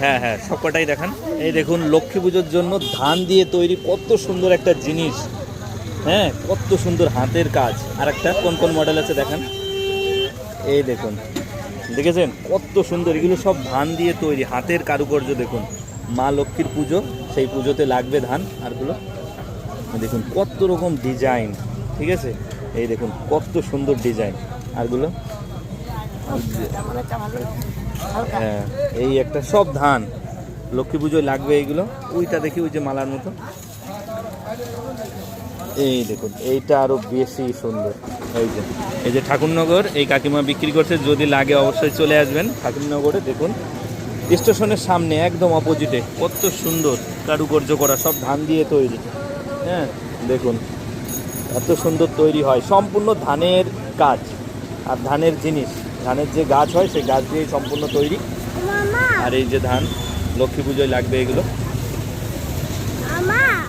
হ্যাঁ হ্যাঁ সবকটাই দেখান। এই দেখুন, লক্ষ্মী পুজোর জন্য ধান দিয়ে তৈরি কত সুন্দর একটা জিনিস। হ্যাঁ কত সুন্দর হাতের কাজ। আর একটা কোন কোন মডেল আছে দেখান। এই দেখুন, দেখেছেন? কত সুন্দর, এগুলো সব ধান দিয়ে তৈরি, হাতের কারুকার্য দেখুন। মা লক্ষ্মীর পুজো, সেই পুজোতে লাগবে ধান, আরগুলো। দেখুন, কত রকম ডিজাইন, ঠিক আছে? এই দেখুন, কত সুন্দর ডিজাইন, আরগুলো। হ্যাঁ এই একটা সব ধান। লক্ষ্মী পুজোয় লাগবে এইগুলো। ওইটা দেখি, ওই যে মালার মতো। এই দেখুন, এইটা আরও বেশি সুন্দর। এই যে এই যে ঠাকুরনগর, এই কাকিমা বিক্রি করছে। যদি লাগে অবশ্যই চলে আসবেন ঠাকুরনগরে, দেখুন। স্টেশনের সামনে, একদম অপোজিটে। কত সুন্দর কারুকার্য করা, সব ধান দিয়ে তৈরি। হ্যাঁ দেখুন, এত সুন্দর তৈরি হয়। সম্পূর্ণ ধানের কাজ আর ধানের জিনিস। ধানের যে গাছ হয় সেই গাছ দিয়েই সম্পূর্ণ তৈরি। আর এই যে ধান লক্ষ্মী পুজোয় লাগবে এগুলো।